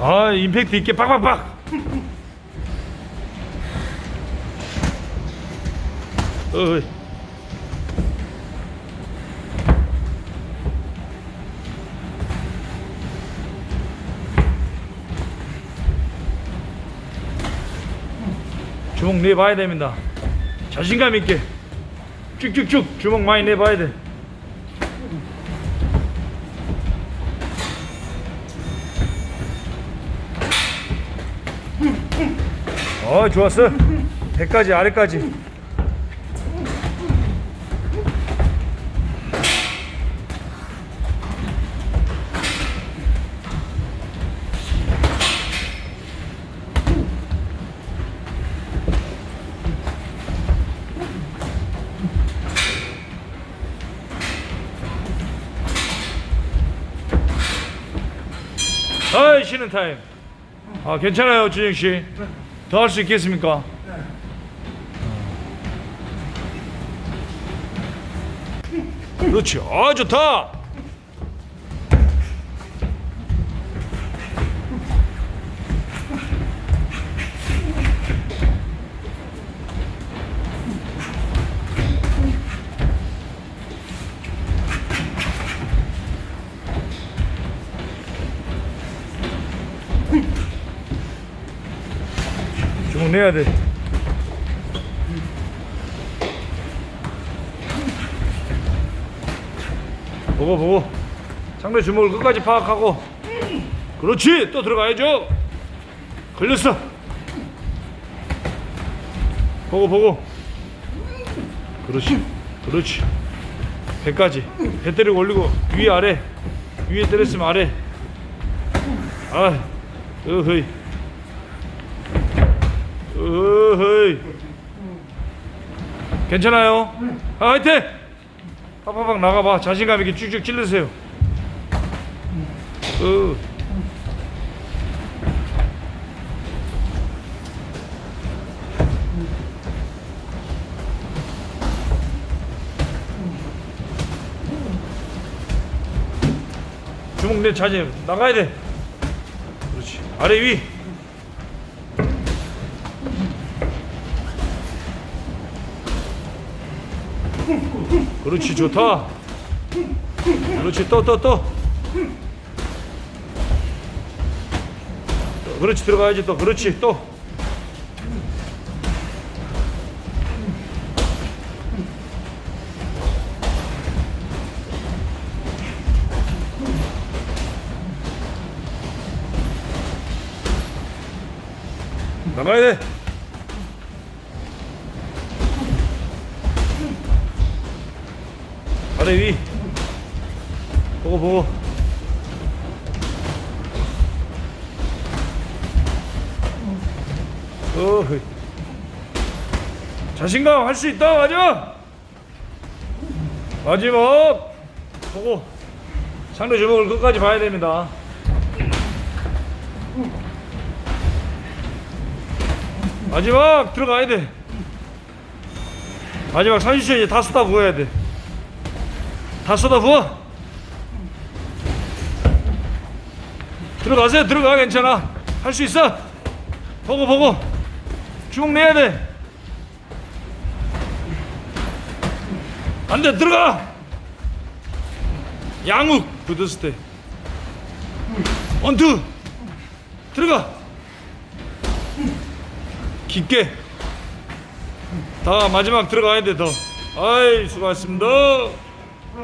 아 임팩트 있게 빡빡빡. 어이. 주먹 내봐야 됩니다. 자신감 있게. 쭉쭉쭉 주먹 많이 내봐야 돼 어 좋았어. 배까지 아래까지. 아이 쉬는 타임. 아 괜찮아요 준영 씨. 더 할 수 있겠습니까? 그렇지. 아 좋다. 주먹 내야 돼. 보고 보고. 상대 주먹을 끝까지 파악하고. 그렇지! 또 들어가야죠. 걸렸어. 보고 보고. 그렇지 그렇지. 배까지. 배 때리고 올리고. 위 아래. 위에 때렸으면 아래. 아 어허이 괜찮아요? 아, 화이팅! 팍팍팍 나가봐. 자신감 있게 쭉쭉 찔르세요. 어. 주먹 내 자제. 나가야 돼. 그렇지. 아래 위 그렇지 좋다. 그렇지 또또 또 그렇지 들어가야지 또. 그렇지 또 나가야 돼 아래 위 보고 보고. 어허. 자신감 할 수 있다 마지막! 마지막! 보고. 상대 주먹을 끝까지 봐야 됩니다. 마지막! 들어가야 돼. 마지막 30초 이제 다 쏟아 부어야 돼 다 쏟아 부어. 들어가세요. 들어가 괜찮아. 할 수 있어. 보고 보고. 주먹 내야 돼. 안 돼. 들어가. 양욱 부드스 때. 원투. 들어가. 깊게. 다 마지막 들어가야 돼 더. 아이 수고하셨습니다.